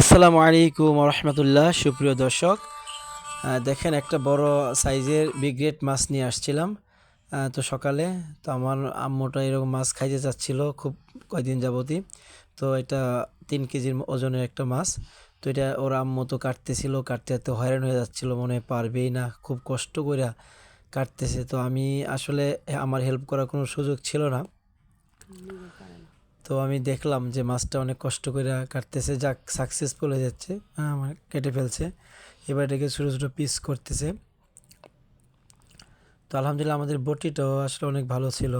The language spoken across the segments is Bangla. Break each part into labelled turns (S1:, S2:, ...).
S1: আসসালামু আলাইকুম রহমতুল্লাহ সুপ্রিয় দর্শক। দেখেন একটা বড় সাইজের বিগ গ্রেট মাছ নিয়ে আসছিলাম। তো সকালে তো আমার আম্মুটা এরকম মাছ খাইতে চাচ্ছিল খুব কয়দিন যাবতই। তো এটা তিন কেজির ওজনের একটা মাছ। তো এটা ওর আম্মু তো কাটতেছিল, কাটতে কাটতে হয়রান হয়ে যাচ্ছিল, মনে পারবেই না, খুব কষ্ট করে কাটতেছে। তো আমি আসলে আমার হেল্প করার কোনো সুযোগ ছিল না। তো আমি দেখলাম যে মাছটা অনেক কষ্ট করে কাটতেছে যাক সাকসেসফুল হয়ে যাচ্ছে হ্যাঁ, আমার কেটে ফেলছে। এবার এটাকে ছোটো ছোটো পিস করতেছে। তো আলহামদুলিল্লাহ আমাদের বটিটাও আসলে অনেক ভালো ছিল।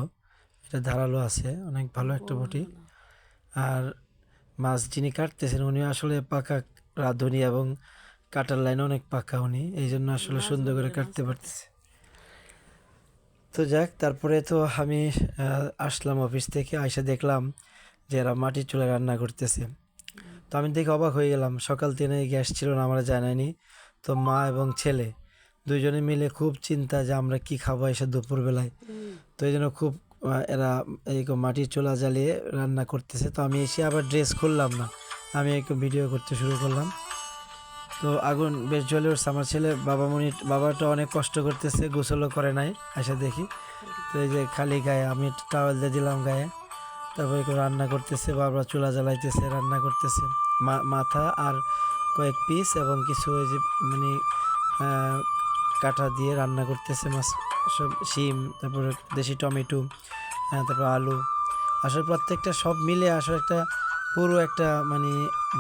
S1: এটা ধারালো আছে অনেক ভালো একটা বটি। আর মাছ যিনি কাটতেছেন উনি আসলে পাকা রাঁধুনি এবং কাটার লাইন অনেক পাকা উনি এই জন্য আসলে সুন্দর করে কাটতে পারতেছে। তো যাক তারপরে তো আমি আসলাম অফিস থেকে আইসা দেখলাম যে এরা মাটির চুলায় রান্না করতেছে। তো আমি দেখে অবাক হয়ে গেলাম, সকাল থেকে গ্যাস ছিল না, আমরা জানাইনি। তো মা এবং ছেলে দুজনে মিলে খুব চিন্তা যে আমরা কি খাব এসে দুপুরবেলায়। তো এই জন্য খুব এরা এই মাটির চুলা জ্বালিয়ে রান্না করতেছে। তো আমি এসে আবার ড্রেস খুললাম না, আমি একটু ভিডিও করতে শুরু করলাম। তো আগুন বেশ জ্বলে উঠছে, আমার ছেলে বাবা মনি, বাবাটা অনেক কষ্ট করতেছে, গোসলও করে নাই এসে দেখি। তো এই যে খালি গায়ে, আমি টাওয়েল দিয়ে দিলাম গায়ে। তারপরে রান্না করতেছে বাবা চুলা জ্বালাইতেছে, রান্না করতেছে। মাথা আর কয়েক পিস এবং কিছু ওই যে মানে কাঁটা দিয়ে রান্না করতেছে মাছ। সব শিম, তারপরে দেশি টমেটো তারপর আলু। আসলে প্রত্যেকটা সব মিলে আসলে একটা পুরো একটা মানে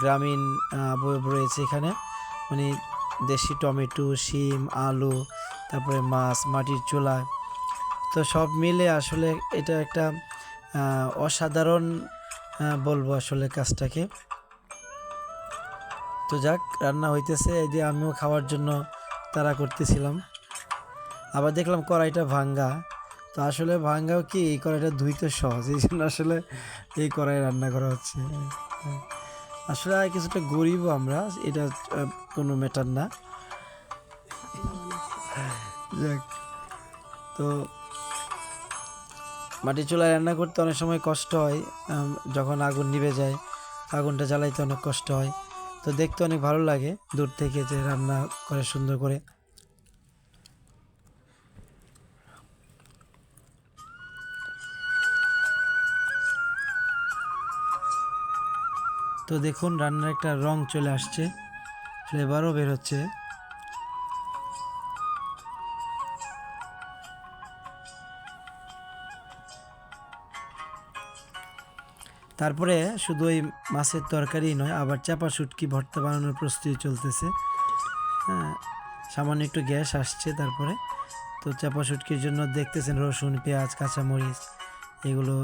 S1: গ্রামীণ বয়ব রয়েছে এখানে। মানে দেশি টমেটো, শিম, আলু, তারপরে মাছ, মাটির চুলা। তো সব মিলে আসলে এটা একটা অসাধারণ বলব আসলে কাজটাকে। তো যাক, রান্না হইতেছে, এই যে আমিও খাওয়ার জন্য তারা করতেছিলাম। আবার দেখলাম কড়াইটা ভাঙ্গা। তো আসলে ভাঙ্গাও কি, এই কড়াইটা ধুইতে সহজ, এই জন্য আসলে এই কড়াই রান্না করা হচ্ছে। আসলে কিছুটা গরিব আমরা, এটা কোনো ম্যাটার না। যাক, তো মাটির চুলায় রান্না করতে অনেক সময় কষ্ট হয় যখন আগুন নিভে যায়, আগুনটা জ্বালাইতে অনেক কষ্ট হয়। তো দেখতে অনেক ভালো লাগে দূর থেকে যে রান্না করে সুন্দর করে। তো দেখুন, রান্নার একটা রং চলে আসছে ফ্লেভারও বের হচ্ছে। তারপরে শুধু ওই মাছের তরকারি নয়, আবার চাপা শুটকি, ভর্তা বানানোর প্রস্তুতি চলতেছে। হ্যাঁ সামান্য একটু গ্যাস আসছে তারপরে। তো চাপা শুটকির জন্য দেখতেছেন রসুন, পেঁয়াজ, কাঁচামরিচ, এগুলো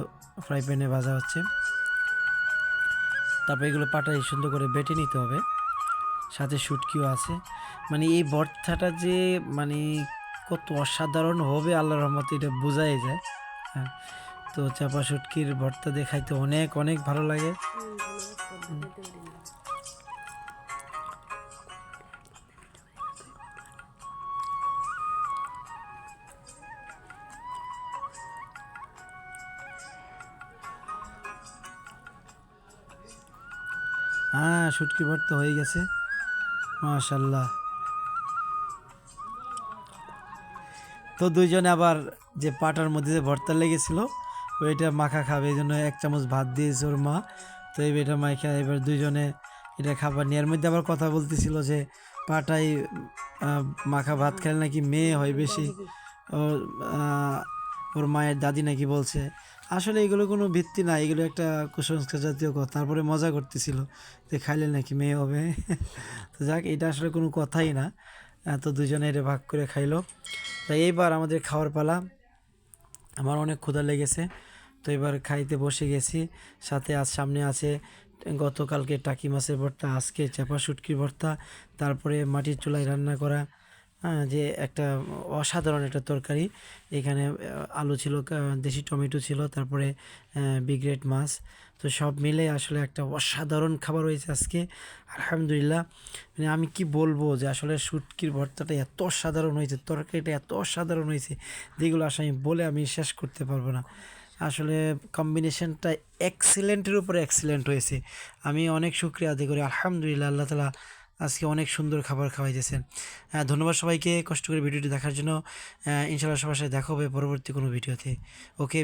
S1: ফ্রাই প্যানে ভাজা হচ্ছে। তারপরে এগুলো পাটাই সুন্দর করে বেটে নিতে হবে। সাথে শুটকিও আছে। মানে এই ভর্তাটা যে মানে কত অসাধারণ হবে আল্লাহ রহমতে এটা বোঝাই যায়। হ্যাঁ তো চাপা শুটকির ভর্তা দিয়ে খাইতে অনেক অনেক ভালো লাগে। হ্যাঁ শুটকি ভর্তা হয়ে গেছে। মাশাল্লাহ তো দুইজনে আবার যে পাটার মধ্যে যে ভর্তা লেগেছিল ওইটা মাখা খাবে, এই জন্য এক চামচ ভাত দিয়েছে ওর মা। তো এই এটা মাখা এবার দুইজনে এটা খাবার নিয়ে এর মধ্যে আবার কথা বলতেছিল যে পাটাই মাখা ভাত খেলে নাকি মেয়ে হয় বেশি। ওর ওর মায়ের দাদি নাকি বলছে, আসলে এগুলো কোনো ভিত্তি না, এগুলো একটা কুসংস্কার জাতীয় কথা। তারপরে মজা করতেছিল যে খাইলে নাকি মেয়ে হবে। তো যাক, এটা আসলে কোনো কথাই না। তো দুজনে এটা ভাগ করে খাইলো। তাই এইবার আমাদের খাওয়ার পালা। আমার অনেক ক্ষুধা লেগেছে। তো এবার খাইতে বসে গেছি। সাথে আজ সামনে আছে গতকালকে টাকি মাছের ভর্তা, আজকে চাপা শুটকির ভর্তা, তারপরে মাটির চুলায় রান্না করা হ্যাঁ যে একটা অসাধারণ একটা তরকারি। এখানে আলু ছিল দেশি টমেটো ছিল, তারপরে বিগ্রেট মাছ। তো সব মিলে আসলে একটা অসাধারণ খাবার হয়েছে আজকে। আলহামদুলিল্লাহ মানে আমি কি বলব যে আসলে শুটকির ভর্তাটা এত অসাধারণ হয়েছে, তরকারিটা এত অসাধারণ হয়েছে, যেগুলো আসলে আমি বলে আমি শেষ করতে পারব না। আসলে কম্বিনেশনটা এক্সিলেন্টের উপরে এক্সিলেন্ট হয়েছে। আমি অনেক শুক্রিয়া আদায় করি। আলহামদুলিল্লাহ, আল্লাহ তালা আজকে অনেক সুন্দর খাবার খাওয়াইতেছেন। হ্যাঁ ধন্যবাদ সবাইকে কষ্ট করে ভিডিওটি দেখার জন্য। ইনশাল্লাহ ইনশাআল্লাহ সবার সাথে দেখা হবে পরবর্তী কোনো ভিডিওতে। ওকে